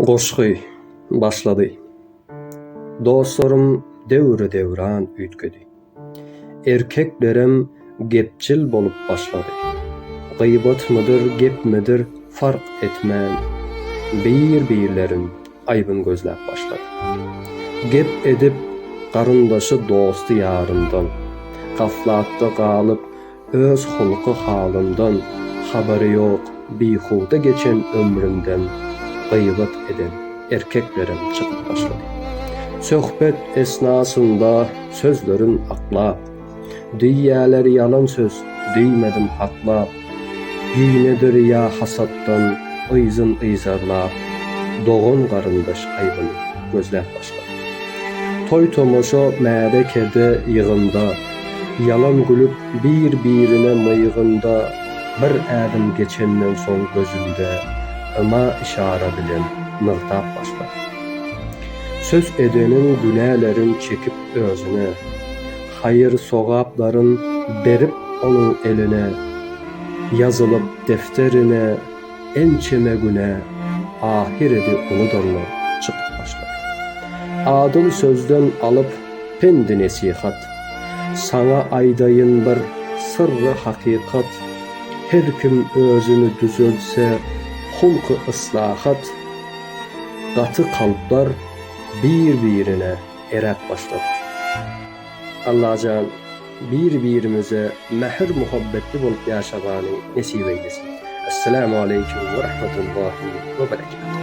Goşgy başlady. Dostlarım devre devran üýtgedi. Erkeklerem gepçil bolup başlady. Gıybat mıdır, gep midir fark etmän. Bir birlerim aybın gözläp başlady. Gep edip garyndaşy dosty ýaryndan, gaflatda galyp öz hulky halyndan habary ýok bihuda geçen ömründen gıybat eden erkeklerim çıkıp başladı. Söhbet esnasında sözlerin aklap, Düýýäler yalan söz, düýmedim haklap. Ginedir ya hasattan, ıyzın ıyzarlap, Doğun garyndaş aybını gözläp başladı. Toy tomoşa märekede ýygynda, Yalan gülüp bir birine mıyğında, Bir ädim geçenden soň gözünde, Öma işara bilen nırtap başladı. Söz edenin günälerin çekip özüne, hayır sogapların berip onun eline, yazılıp defterine, ençeme güne, ahir edi unudanlar çıkıp başladı. Adıl sözden alıp pendi nesihat, sana aydayın bir sırrı hakikat, her kim özünü düzölse, hulku ıslahat, katı kalplar bir-birine erep başladı. Allah'can bir-birimize mehir muhabbetli bolup yaşagany nesip eylesin. Esselamu aleyküm ve rahmetullahi ve berekatuhu.